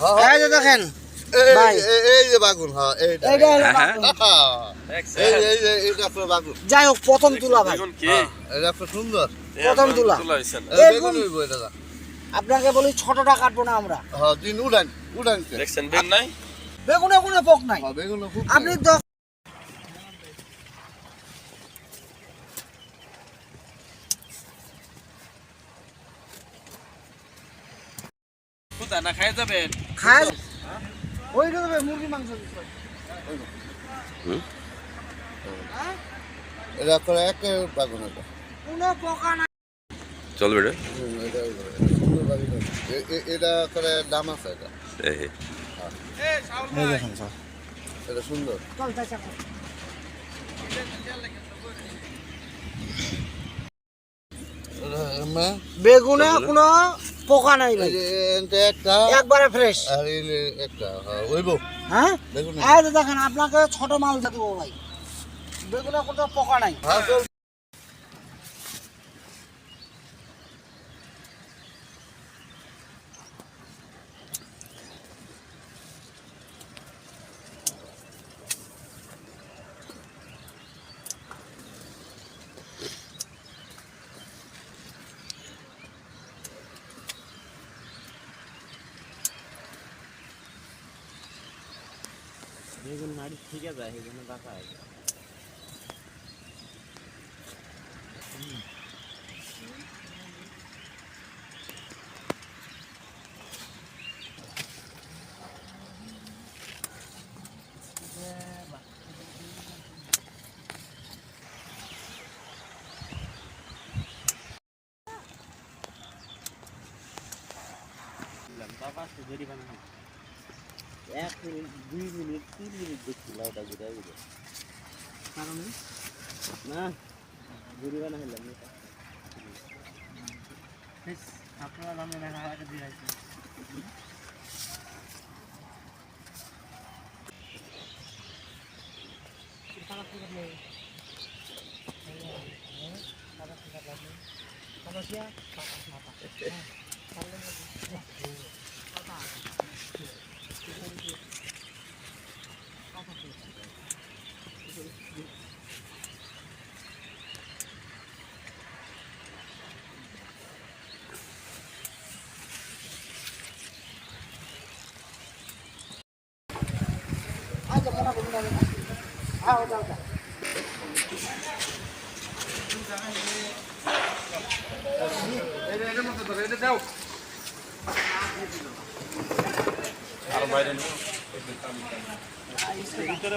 এই যে দেখেন। এই- এই- এই যে বাগুন হ্যাঁ এইটা। এইটা হ্যাঁ। বাগুন। এই এই যে বাগুন। যাই হোক প্রথম তুলা ভাই। বেগুন কি? হ্যাঁ, সুন্দর। প্রথম তুলা। আপনাকে বলি ছোটটা কাটবো না আমরা। হ্যাঁ দিন উড়ান উড়ানছে দেখছেন বেগুন নাই? বেগুনে কোনো পোক নাই। খুব আপনি তো না খাই যাবেন খায় ওই দেবে মুরগি মাংস। হ্যাঁ? এটা আপনার এক বাগুন এটা। কোনো পোকা নাই চল বেড়ে এটা এটা সুন্দর বাগুন এটা। এ- এ- এটা করে দাম আছে এটা? এই এই দেখেন স্যার। এটা সুন্দর। চল চাচা কর। এটা এমা, বেগুনে কোনো পোকা নাই ভাই। একটা। একবারে ফ্রেশ একটা হ্যাঁ ওইবো। হ্যাঁ? দেখেন আপনাকে ছোট মাল দেবো ভাই। বেগুনে কোনো পোকা নাই। বেগুন নাড়ি ঠিক আছে এই জন্য বাঁকা আছে বাবা আসতে দেরি বানানো এক মিনিট দুই মিনিট তিন মিনিট দেখছি লাউটা ঘুরে ঘুরে কারণে না ঘুরি বানা হলাম আপনার দেখা আগে দিয়ে আছে আচ্ছা মনে করুন আমি না। হ্যাঁ ওটা ওটা আর বাইরে উনিশ কেজি ধরে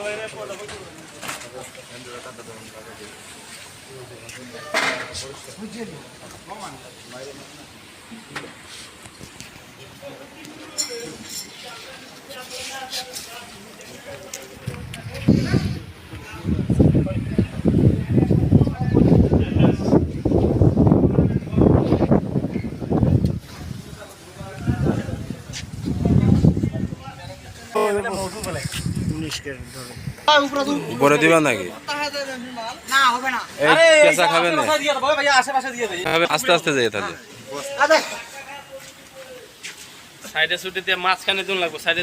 উপরে দু উপরে দিবা নাকি? না হবে না। এই কেঁচা খাবেন আস্তে আস্তে যাই তাহলে। সাইডে ছুটি দিয়ে মাঝখানে দিন লাগবো সাইডে